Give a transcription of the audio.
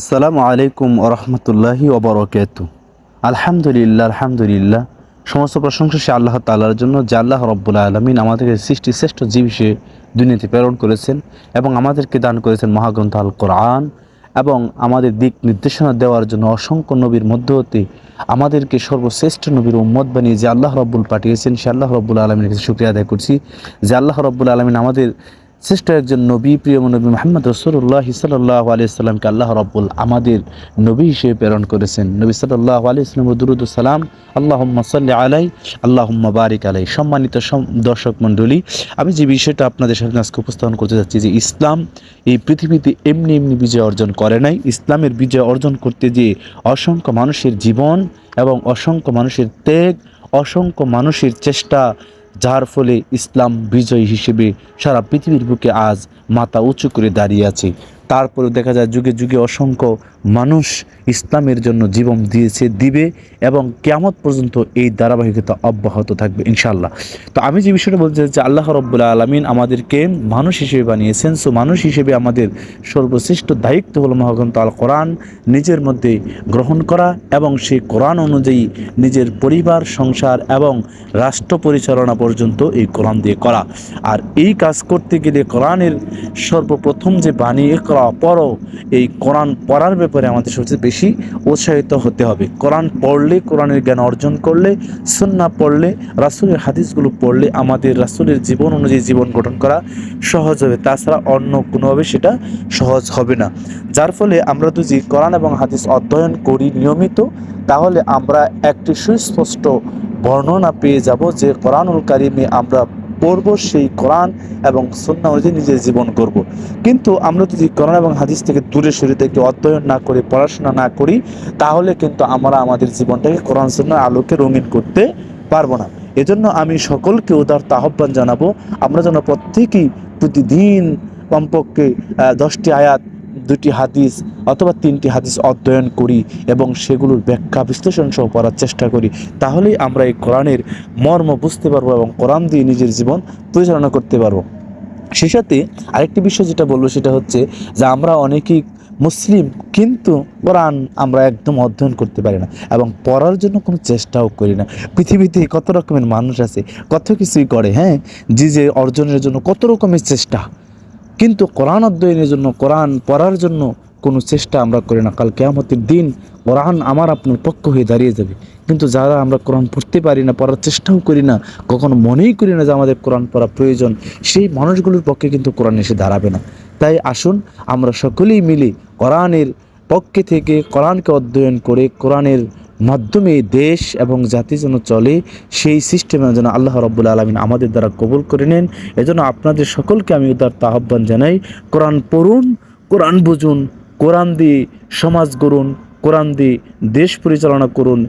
আসসালামু আলাইকুম ওরহমতুল্লাহি ওবরকাত আলহামদুলিল্লাহ আলহামদুলিল্লাহ। সমস্ত প্রশংসা সে আল্লাহ তাআলার জন্য, যে আল্লাহ রব্বুল আলমিন আমাদেরকে সৃষ্টি শ্রেষ্ঠ জীব হিসেবে দুনিয়াতে প্রেরণ করেছেন এবং আমাদেরকে দান করেছেন মহাগ্রন্থ আল কোরআন এবং আমাদের দিক নির্দেশনা দেওয়ার জন্য অসংখ্য নবীর মধ্য হতে আমাদেরকে সর্বশ্রেষ্ঠ নবীর উম্মত বানিয়ে যে আল্লাহ রব্বুল পাঠিয়েছেন, সে আল্লাহ রব্বুল আলমীর কাছে শুক্রিয়া আদায় করছি। যে আল্লাহ রব্বুল আলমিন আমাদের শ্রেষ্ঠ একজন নবী, প্রিয় নবী মোহাম্মদ রসুল্লাহ সাল্লাহ আলিয়াল্লামকে আল্লাহ রব্বুল আমাদের নবী হিসেবে প্রেরণ করেছেন। নবী সাল্লাহ আলিয়াল্লাম দুরুদুসালাম আল্লাহ সাল্লি আলাই আল্লাহ বারিক আলাই। সম্মানিত সম- দর্শক মণ্ডলী, আমি যে বিষয়টা আপনাদের সামনে আজকে উপস্থাপন করতে যাচ্ছি যে ইসলাম এই পৃথিবীতে এমনি এমনি বিজয় অর্জন করে নাই। ইসলামের বিজয় অর্জন করতে যে অসংখ্য মানুষের জীবন এবং অসংখ্য মানুষের ত্যাগ, অসংখ্য মানুষের চেষ্টা যার ফলে ইসলাম বিজয় হিসেবে সারা পৃথিবীর বুকে আজ মাথা উঁচু করে দাঁড়িয়ে আছে। তারপরে দেখা যায় যুগে যুগে অসংখ্য মানুষ ইসলামের জন্য জীবন দিয়েছে, দিবে এবং কেয়ামত পর্যন্ত এই ধারাবাহিকতা অব্যাহত থাকবে ইনশাল্লাহ তো আমি যে বিষয়টা বলতে চাই যে আল্লাহ রব্বুল্লাহ আলমিন আমাদেরকে মানুষ হিসেবে বানিয়েছেন। সো মানুষ হিসেবে আমাদের সর্বশ্রেষ্ঠ দায়িত্ব হলো মহাগ্রন্থ আল কোরআন নিজের মধ্যে গ্রহণ করা এবং সেই কোরআন অনুযায়ী নিজের পরিবার, সংসার এবং রাষ্ট্র পরিচালনা পর্যন্ত এই কোরআন দিয়ে করা। আর এই কাজ করতে গেলে কোরআনের সর্বপ্রথম যে বাণী একরা পড়ো এই কোরআন পড়ার ব্যাপারে আমাদের সবচেয়ে বেশি উৎসাহিত হতে হবে। কোরআন পড়লে, কোরআনের জ্ঞান অর্জন করলে সুন্না পড়লে, রাসুলের হাদিসগুলো পড়লে আমাদের রাসুলের জীবন অনুযায়ী জীবন গঠন করা সহজ হবে। তাছাড়া অন্য কোনোভাবে সেটা সহজ হবে না। যার ফলে আমরা যদি কোরআন এবং হাদিস অধ্যয়ন করি নিয়মিত, তাহলে আমরা একটি সুস্পষ্ট বর্ণনা পেয়ে যাব যে কোরআনুল কারিমে আমরা পড়ব সেই কোরআন এবং সন্না অনুযায়ী নিজের জীবন করব। কিন্তু আমরা যদি কোরআন এবং হাদিস থেকে দূরে সরে থেকে অধ্যয়ন না করে, পড়াশোনা না করি, তাহলে কিন্তু আমরা আমাদের জীবনটাকে কোরআন সন্ন্যার আলোকে রঙিন করতে পারব না এজন্য আমি সকলকে উদারতা আহ্বান জানাব, আমরা যেন প্রত্যেকেই প্রতিদিন কমপক্ষে দশটি আয়াত দুটি হাদিস অথবা তিনটি হাদিস অধ্যয়ন করি এবং সেগুলোর ব্যাখ্যা বিশ্লেষণ সহ পড়ার চেষ্টা করি, তাহলেই আমরা এই কোরআনের মর্ম বুঝতে পারব এবং কোরআন দিয়ে নিজের জীবন পরিচালনা করতে পারব। সেই সাথে আরেকটি বিষয় যেটা বলব সেটা হচ্ছে যে আমরা অনেকেই মুসলিম, কিন্তু কোরআন আমরা একদম অধ্যয়ন করতে পারি না এবং পড়ার জন্য কোনো চেষ্টাও করি না। পৃথিবীতে কত রকমের মানুষ আছে, কত কিছুই করে হ্যাঁ? যে যে অর্জনের জন্য কত রকমের চেষ্টা কিন্তু কোরআন অধ্যয়নের জন্য, কোরআন পড়ার জন্য কোনো চেষ্টা আমরা করি না। কাল কেয়ামতের দিন কোরআন আমার আপনার পক্ষ হয়ে দাঁড়িয়ে যাবে। কিন্তু যারা আমরা কোরআন পড়তে পারি না, পড়ার চেষ্টাও করি না, কখনো মনেই করি না যে আমাদের কোরআন পড়া প্রয়োজন, সেই মানুষগুলোর পক্ষে কিন্তু কোরআন এসে দাঁড়াবে না। তাই আসুন, আমরা সকলেই মিলে কোরআনের পক্ষে থেকে কোরআনকে অধ্যয়ন করে কোরআনের মাধ্যমে দেশ এবং জাতি যেন চলে, সেই সিস্টেমে যেন আল্লাহ রব্বুল আলমিন আমাদের দ্বারা কবুল করে নেন। এজন্য আপনাদের সকলকে আমি উদার আহ্বান জানাই, কোরআন পড়ুন, কোরআন বুঝুন, কোরআন দিয়ে সমাজ গড়ুন, কোরআন দিয়ে দেশ পরিচালনা করুন।